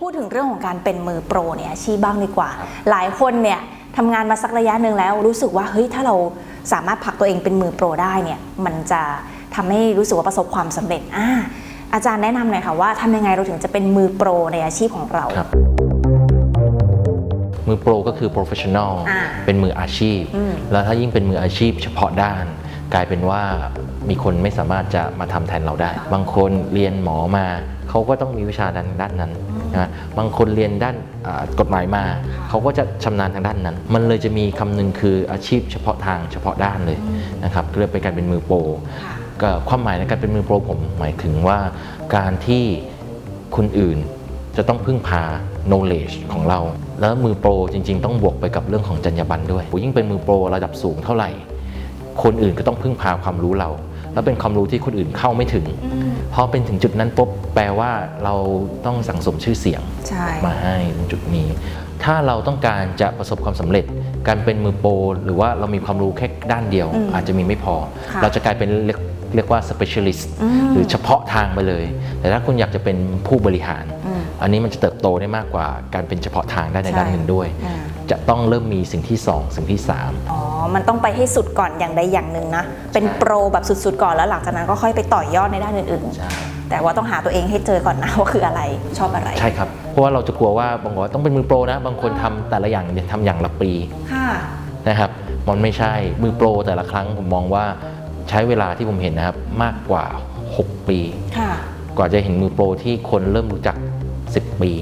พูดถึงเรื่องของการเป็นมือโปรเนี่ยอาชีพบ้างดีกว่า หลายคนเนี่ยทำงานมาสักระยะหนึ่งแล้ว รู้สึกว่าเฮ้ยถ้าเราสามารถผลักตัวเองเป็นมือโปรได้เนี่ยมันจะทำให้รู้สึกว่าประสบความสำเร็จอ่าอาจารย์แนะนำหน่อยค่ะว่าทำยังไงเราถึงจะเป็นมือโปรในอาชีพของเราครับมือโปรก็คือ professional อ่าเป็นมืออาชีพอืมแล้วถ้ายิ่งเป็นมืออาชีพเฉพาะด้าน กลายเป็นว่ามีคนไม่สามารถจะมาทำแทนเราได้ บางคนเรียนหมอมา เขาก็ต้องมีวิชาด้านด้านนั้น นะบางคนเรียนด้านอ่ากฎหมายมา เขาก็จะชำนาญทางด้านนั้น มันเลยจะมีคำหนึงคืออาชีพเฉพาะทางเฉพาะด้านเลยนะครับเรียกเป็นการเป็นมือโปรค่ะก็ความหมายในการเป็นมือโปรผมหมายถึงว่าการที่คนอื่นจะต้องพึ่งพา knowledge ของเรา แล้วมือโปรจริง ๆ ต้องบวกไปกับเรื่องของจรรยาบรรณด้วยยิ่งเป็นมือโปรระดับสูงเท่าไหร่ คนอื่นก็ต้องพึ่งพาความรู้เรา แล้วเป็นความรู้ที่คนอื่นเข้าไม่ถึงพอเป็นถึงจุดนั้นปุ๊บแปลว่าเราต้องสั่งสมชื่อเสียงใช่มาให้ตรงจุดนี้ ถ้าเราต้องการจะประสบความสำเร็จ การเป็นมือโปรหรือว่าเรามีความรู้แค่ด้านเดียวอืมอาจจะมีไม่พอค่ะเราจะกลายเป็นเรียกเรียกว่า specialist อืมหรือเฉพาะทางไปเลย แต่ถ้าคุณอยากจะเป็นผู้บริหารอืมอันนี้มันจะเติบโตได้มากกว่าการเป็นเฉพาะทางได้ในใช่ด้านหนึ่งด้วยอืม จะต้องเริ่มมีสิ่งที่ 2 สิ่งที่ 3 อ๋อ มันต้องไปให้สุดก่อนอย่างใดอย่างหนึ่งนะ เป็นโปรแบบสุดๆก่อนแล้วหลังจากนั้นก็ค่อยไปต่อยอดในด้านอื่นใช่ๆแต่ว่าต้องหาตัวเองให้เจอก่อนนะว่าคืออะไรชอบอะไร ใช่ครับ เพราะว่าเราจะกลัวว่าบางคนว่าต้องเป็นมือโปรนะ บางคนทำแต่ละอย่างเนี่ยทำอย่างละปีค่ะ นะครับ มันไม่ใช่ มือโปรแต่ละครั้งผมมองว่าใช้เวลาที่ผมเห็นนะครับมากกว่า 6 ปี ค่ะ กว่าจะเห็นมือโปรที่คนเริ่มรู้จัก 10 ปี